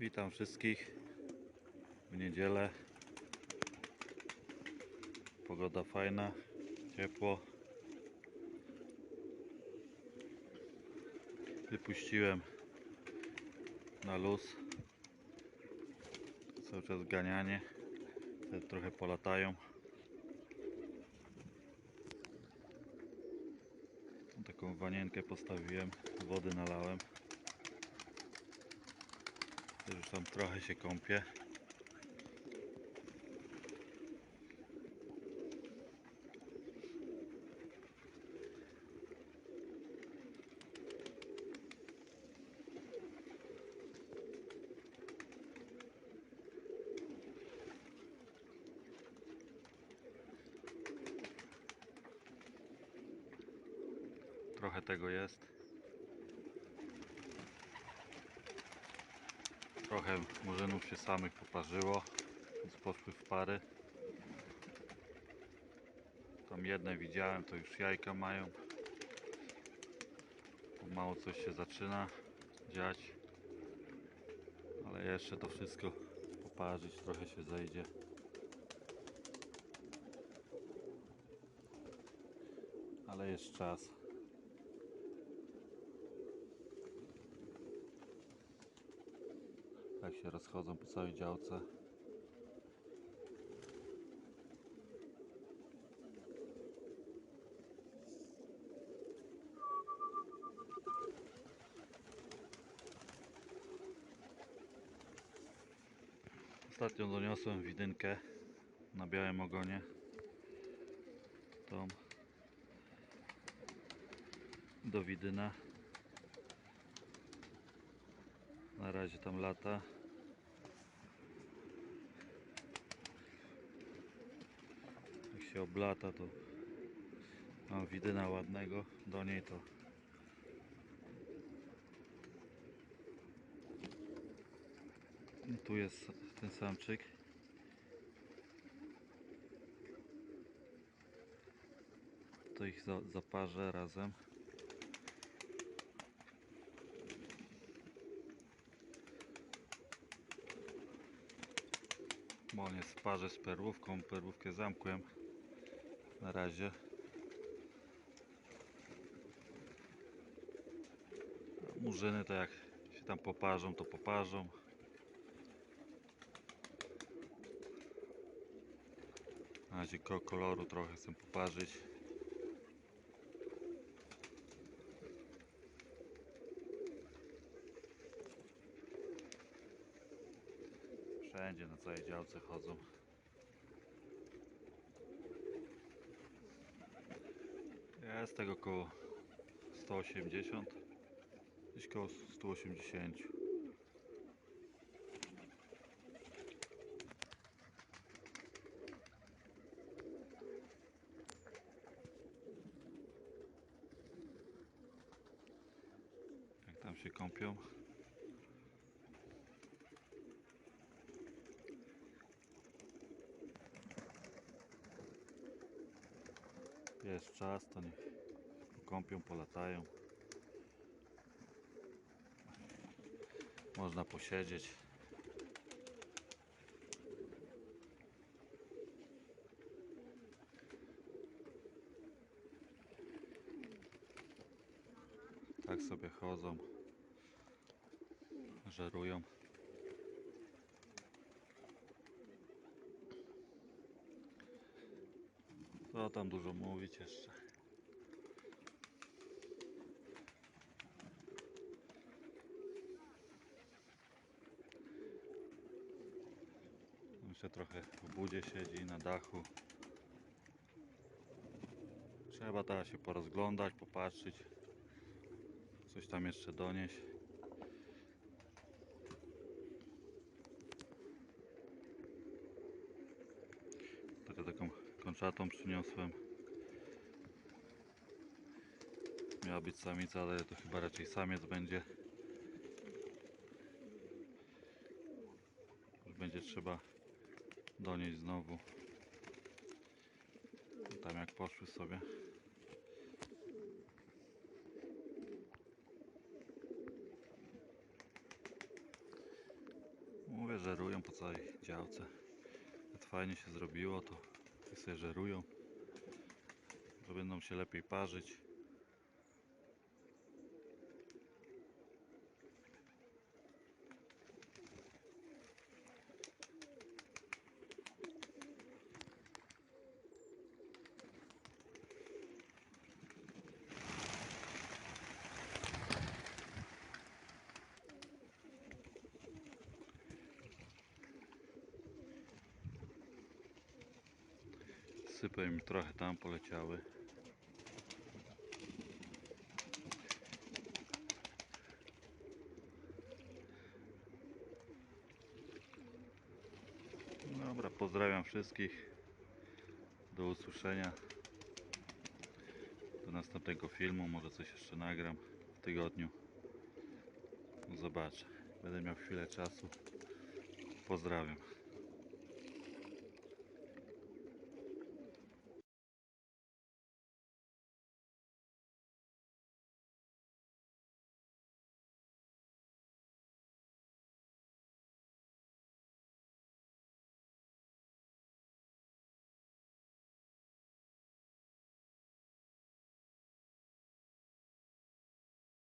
Witam wszystkich w niedzielę. Pogoda fajna, ciepło. Wypuściłem na luz. Cały czas ganianie. Te trochę polatają. Taką wanienkę postawiłem, wody nalałem. Już tam trochę się kąpię. Trochę tego jest. Trochę murzynów się samych poparzyło, więc poszły w pary. Tam jedne widziałem, to już jajka mają. Pomału coś się zaczyna dziać. Ale jeszcze to wszystko poparzyć, trochę się zejdzie. Ale jest czas. Tak się rozchodzą po całej działce. Ostatnio doniosłem widynkę na białym ogonie. Tą do widyna. Na razie tam lata. Się oblata, to mam widyna ładnego. Do niej to tu jest ten samczyk. To ich za- zaparzę razem. Bo on jest w parze z perłówką. Perłówkę zamkłem na razie. Murzyny to jak się tam poparzą, to poparzą. Na razie ko- koloru trochę chcę poparzyć. Wszędzie na całej działce chodzą. Jest tego około 180. Gdzieś koło 180. Jak tam się kąpią? Jest czas, to niech kąpią, polatają. Można posiedzieć. Tak sobie chodzą, żerują. Co tam dużo mówić jeszcze? Jeszcze trochę w budzie siedzi na dachu. Trzeba teraz się porozglądać, popatrzeć. Coś tam jeszcze donieść. Taką, taką konczatą przyniosłem. Miała być samica, ale to chyba raczej samiec będzie. Będzie trzeba donieść znowu. Tam jak poszły sobie. Mówię, żerują po całej działce. Jak fajnie się zrobiło, to niech sobie żerują. To będą się lepiej parzyć. Im trochę tam poleciały. Dobra, pozdrawiam wszystkich. Do usłyszenia. Do następnego filmu. Może coś jeszcze nagram w tygodniu. Zobaczę. Będę miał chwilę czasu. Pozdrawiam.